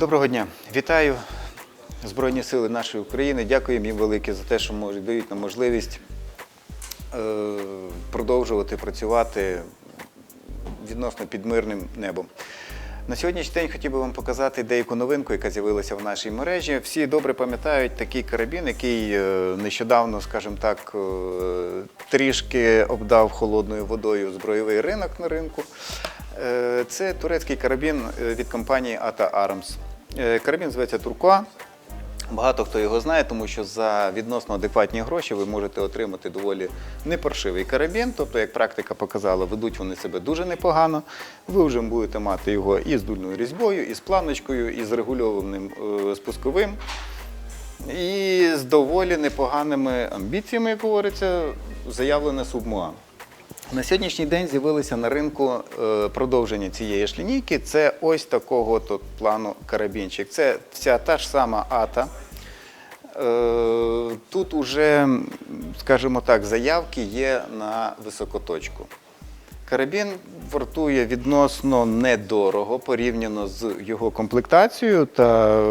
Доброго дня, вітаю Збройні Сили нашої України. Дякую їм велике за те, що дають нам можливість е, продовжувати працювати відносно під мирним небом. На сьогоднішній день хотів би вам показати деяку новинку, яка з'явилася в нашій мережі. Всі добре пам'ятають такий карабін, який е, нещодавно, скажімо так, е, трішки обдав холодною водою збройовий ринок на ринку. Це турецький карабін від компанії Ata Arms. Е, Карабін зветься Туркуа. Багато хто його знає, тому що за відносно адекватні гроші ви можете отримати доволі непаршивий карабін. Тобто, як практика показала, ведуть вони себе дуже непогано. Ви вже будете мати його і з дульною різьбою, і з планочкою, і з регульованим е, спусковим, і з доволі непоганими амбіціями, як говориться, заявлене субмуа. На сьогоднішній день з'явилися на ринку е, продовження цієї ж лінійки. Це ось такого тут плану карабінчик. Це вся та ж сама ата. Е, Тут уже, скажімо так, заявки є на високоточку. Карабін вартує відносно недорого порівняно з його комплектацією та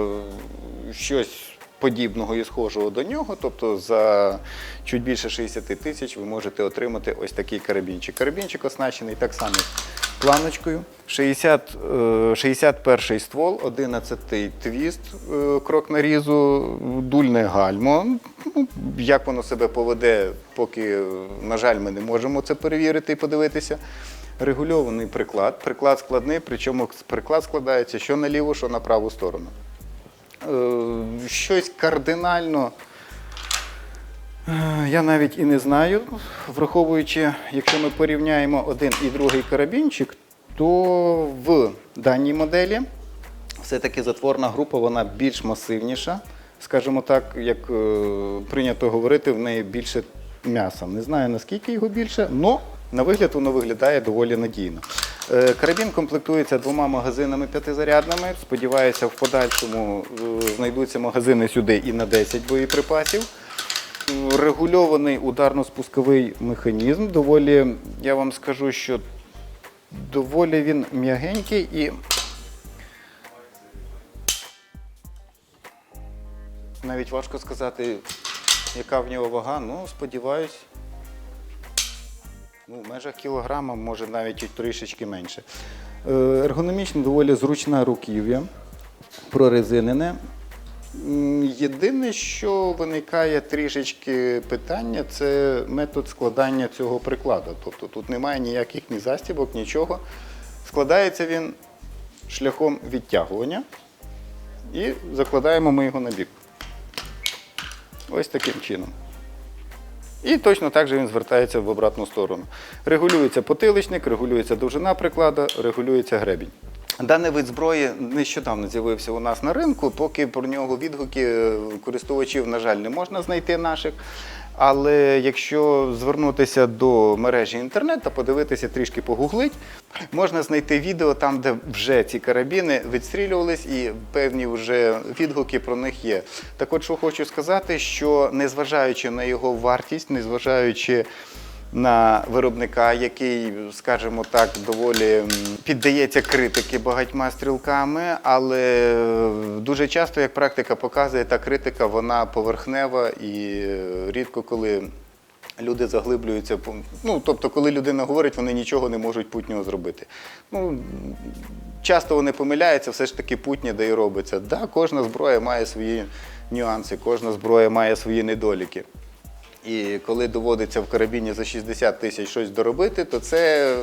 щось подібного і схожого до нього. Тобто за чуть більше 60 тисяч ви можете отримати ось такий карабінчик. Карабінчик оснащений так само планочкою. 60, е, 61 ствол, 11 твіст, е, крок нарізу, дульне гальмо. Ну, як воно себе поведе, поки, е, на жаль, ми не можемо це перевірити і подивитися. Регульований приклад. Приклад складний, причому приклад складається що на ліву, що на праву сторону. Е, Щось кардинально. е, Я навіть і не знаю, враховуючи, якщо ми порівняємо один і другий карабінчик, то в даній моделі все-таки затворна група вона більш масивніша. Скажімо так, як е, прийнято говорити, в неї більше м'яса. Не знаю наскільки його більше, але на вигляд воно виглядає доволі надійно. Е, Карабін комплектується двома магазинами п'ятизарядними. Сподіваюся, в подальшому е, знайдуться магазини сюди і на 10 боєприпасів. Регульований ударно-спусковий механізм. Доволі, я вам скажу, що доволі він м'ягенький і навіть важко сказати, яка в нього вага. Ну, сподіваюсь, ну, в межах кілограма, може навіть трішечки менше. Е, Ергономічно доволі зручна руків'я, прорезинене. Єдине, що виникає трішечки питання, це метод складання цього прикладу. Тобто тут немає ніяких ні застібок, нічого. Складається він шляхом відтягування і закладаємо ми його на бік. Ось таким чином. І точно так же він звертається в обратну сторону. Регулюється потиличник, регулюється довжина приклада, регулюється гребінь. Даний вид зброї нещодавно з'явився у нас на ринку, поки про нього відгуки е, користувачів, на жаль, не можна знайти наших. Але якщо звернутися до мережі інтернет та подивитися трішки погуглить, можна знайти відео там, де вже ці карабіни відстрілювались і певні вже відгуки про них є. Так от, що хочу сказати, що незважаючи на його вартість, незважаючи на виробника, який, скажімо так, доволі піддається критики багатьма стрілками, але дуже часто, як практика показує, та критика вона поверхнева і е, рідко коли. Люди заглиблюються, ну тобто, коли людина говорить, вони нічого не можуть путнього зробити. Ну, часто вони помиляються, все ж таки путнє де і робиться. Да, кожна зброя має свої нюанси, кожна зброя має свої недоліки. І коли доводиться в карабіні за 60 тисяч щось доробити, то це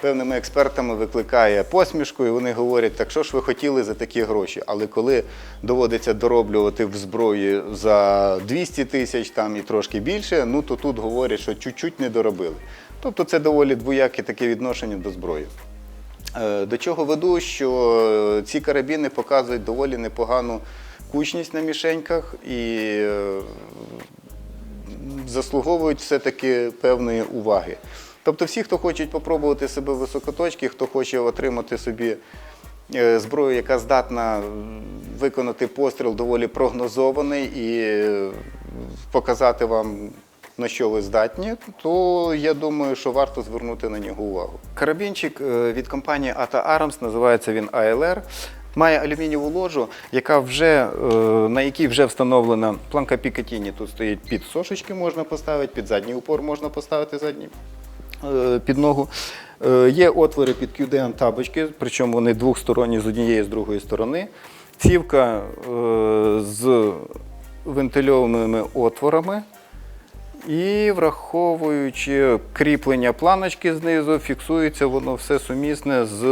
певними експертами викликає посмішку, і вони говорять, так що ж ви хотіли за такі гроші. Але коли доводиться дороблювати в зброї за 200 тисяч там і трошки більше, ну то тут говорять, що чуть-чуть не доробили. Тобто це доволі двояке таке відношення до зброї. Е, До чого веду, що ці карабіни показують доволі непогану кучність на мішеньках і е, заслуговують все-таки певної уваги. Тобто всі, хто хочуть попробувати себе в високоточці, хто хоче отримати собі е, зброю, яка здатна виконати постріл доволі прогнозований і е, показати вам на що ви здатні, то я думаю, що варто звернути на нього увагу. Карабінчик е, від компанії Ata Arms називається він ALR. Має алюмінієву ложу, яка вже, е, на якій вже встановлена планка Пікатіні. Тут стоїть під сошечки можна поставити, під задній упор можна поставити задній е, під ногу. Е, Є отвори під QDM табочки, причому вони двохсторонні з однієї з другої сторони. Цівка з вентильованими отворами. І враховуючи кріплення планочки знизу, фіксується воно все сумісне з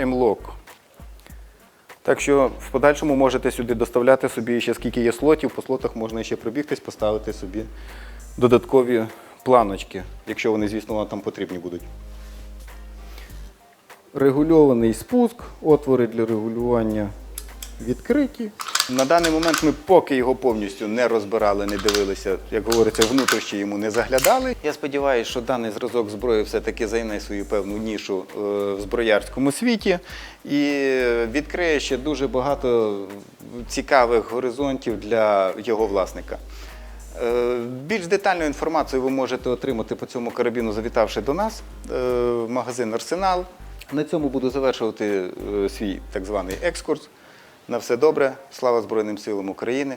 M-Lock. Так що в подальшому можете сюди доставляти собі ще скільки є слотів, по слотах можна ще пробігтись, поставити собі додаткові планочки, якщо вони, звісно, вам там потрібні будуть. Регульований спуск, отвори для регулювання відкриті. На даний момент ми поки його повністю не розбирали, не дивилися, як говориться, внутрішні йому не заглядали. Я сподіваюся, що даний зразок зброї все-таки займе свою певну нішу е, в зброярському світі і відкриє ще дуже багато цікавих горизонтів для його власника. Е, Більш детальну інформацію ви можете отримати по цьому карабіну, завітавши до нас е, в магазин Арсенал. На цьому буду завершувати свій так званий екскурс. На все добре. Слава Збройним силам України.